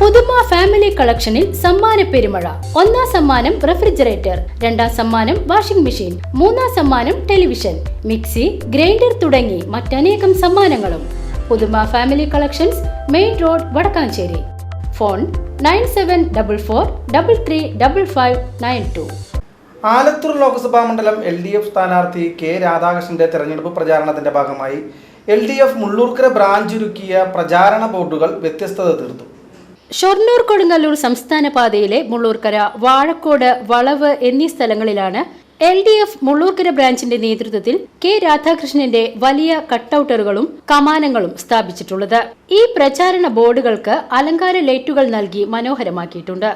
പുതുമ ഫാമിലി കളക്ഷനിൽ സമ്മാന പെരുമഴ. ഒന്നാം സമ്മാനം റെഫ്രിജറേറ്റർ രണ്ടാം സമ്മാനം വാഷിംഗ് മെഷീൻ മൂന്നാം സമ്മാനം ടെലിവിഷൻ മിക്സി ഗ്രൈൻഡർ തുടങ്ങി മറ്റനേകം സമ്മാനങ്ങളും. Puthuma family collections main road Vadakkanchery. Phone nine seven double four double three double five nine two. Alathur Lok Sabha മണ്ഡലം എൽ ഡി എഫ് സ്ഥാനാർത്ഥി കെ രാധാകൃഷ്ണന്റെ തെരഞ്ഞെടുപ്പ് പ്രചാരണത്തിന്റെ ഭാഗമായി L D F Mullurkara branch ഒരുക്കിയ പ്രചാരണ ബോർഡുകൾ വ്യത്യസ്തത തീർത്തു. ഷൊർണൂർ കൊടുങ്ങല്ലൂർ സംസ്ഥാന പാതയിലെ മുള്ളൂർക്കര വാഴക്കോട് വളവ് എന്നീ സ്ഥലങ്ങളിലാണ് എൽ ഡി എഫ് മുള്ളൂർക്കര ബ്രാഞ്ചിന്റെ നേതൃത്വത്തിൽ കെ രാധാകൃഷ്ണന്റെ വലിയ കട്ടൌട്ടറുകളും കമാനങ്ങളും സ്ഥാപിച്ചിട്ടുള്ളത്. ഈ പ്രചാരണ ബോർഡുകൾക്ക് അലങ്കാര ലൈറ്റുകൾ നൽകി മനോഹരമാക്കിയിട്ടുണ്ട്.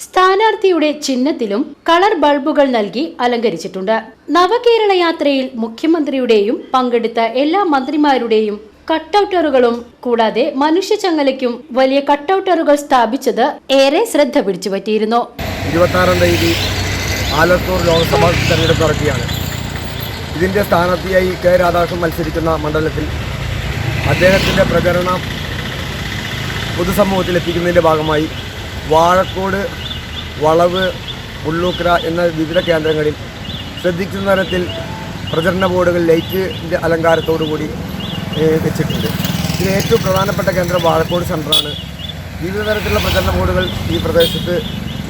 സ്ഥാനാർത്ഥിയുടെ ചിഹ്നത്തിലും കളർ ബൾബുകൾ നൽകി അലങ്കരിച്ചിട്ടുണ്ട്. നവകേരള യാത്രയിൽ മുഖ്യമന്ത്രിയുടെയും പങ്കെടുത്ത എല്ലാ മന്ത്രിമാരുടെയും കട്ടൌട്ടറുകളും കൂടാതെ മനുഷ്യചങ്ങലയ്ക്കും വലിയ കട്ടൌട്ടറുകൾ സ്ഥാപിച്ചത് ഏറെ ശ്രദ്ധ പിടിച്ചുപറ്റിയിരുന്നു. ഇരുപത്താറാം തീയതി ആലത്തൂർ ലോക്സഭാ തെരഞ്ഞെടുപ്പ് നടക്കുകയാണ്. ഇതിന്റെ സ്ഥാനാർത്ഥിയായി കെ രാധാകൃഷ്ണൻ മത്സരിക്കുന്ന മണ്ഡലത്തിൽ അദ്ദേഹത്തിന്റെ പ്രചരണം പൊതുസമൂഹത്തിൽ എത്തിക്കുന്നതിന്റെ ഭാഗമായി വാഴക്കോട് വളവ് ഉള്ളൂക്കര എന്ന വിവിധ കേന്ദ്രങ്ങളിൽ ശ്രദ്ധിക്കുന്ന തരത്തിൽ പ്രചരണ ബോർഡുകൾ ലൈറ്റിന്റെ അലങ്കാരത്തോടു കൂടി വെച്ചിട്ടുണ്ട്. ഇതിന് ഏറ്റവും പ്രധാനപ്പെട്ട കേന്ദ്രം വാഴക്കോട് സെന്ററാണ് വിവിധ തരത്തിലുള്ള പ്രചരണ ബോർഡുകൾ ഈ പ്രദേശത്ത്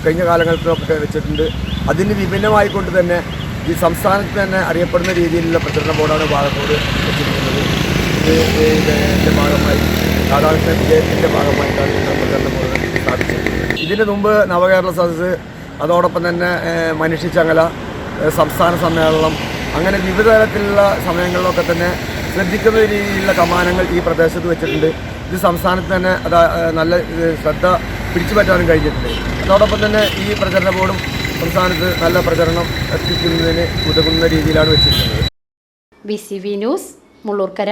കഴിഞ്ഞ കാലങ്ങളിലൊക്കെ വെച്ചിട്ടുണ്ട്. അതിന് വിഭിന്നമായിക്കൊണ്ട് തന്നെ ഈ സംസ്ഥാനത്ത് തന്നെ അറിയപ്പെടുന്ന രീതിയിലുള്ള പ്രചരണ ബോർഡാണ് വാഴക്കോട് വെച്ചിരിക്കുന്നത്. ഇത് ഭാഗമായി രാധാകൃഷ്ണൻ വിജയത്തിന്റെ ഭാഗമായിട്ടാണ് ഈ പ്രചരണ ബോർഡ് സ്ഥാപിച്ചത് ഇതിന് മുമ്പ് നവകേരള സദസ്സ് അതോടൊപ്പം തന്നെ മനുഷ്യ ചങ്ങല സംസ്ഥാന സമ്മേളനം അങ്ങനെ വിവിധ തരത്തിലുള്ള സമയങ്ങളിലൊക്കെ തന്നെ ശ്രദ്ധിക്കുന്ന രീതിയിലുള്ള കമാനങ്ങൾ ഈ പ്രദേശത്ത് വെച്ചിട്ടുണ്ട്. ഇത് സംസ്ഥാനത്ത് തന്നെ അത് നല്ല ശ്രദ്ധ പിടിച്ചു പറ്റാനും കഴിഞ്ഞിട്ടുണ്ട്. അതോടൊപ്പം തന്നെ ഈ പ്രചരണ ബോർഡും സംസ്ഥാനത്ത് നല്ല പ്രചരണം എത്തിക്കുന്നതിന് ഉതകുന്ന രീതിയിലാണ് വെച്ചിരിക്കുന്നത്. B C V news Mullurkara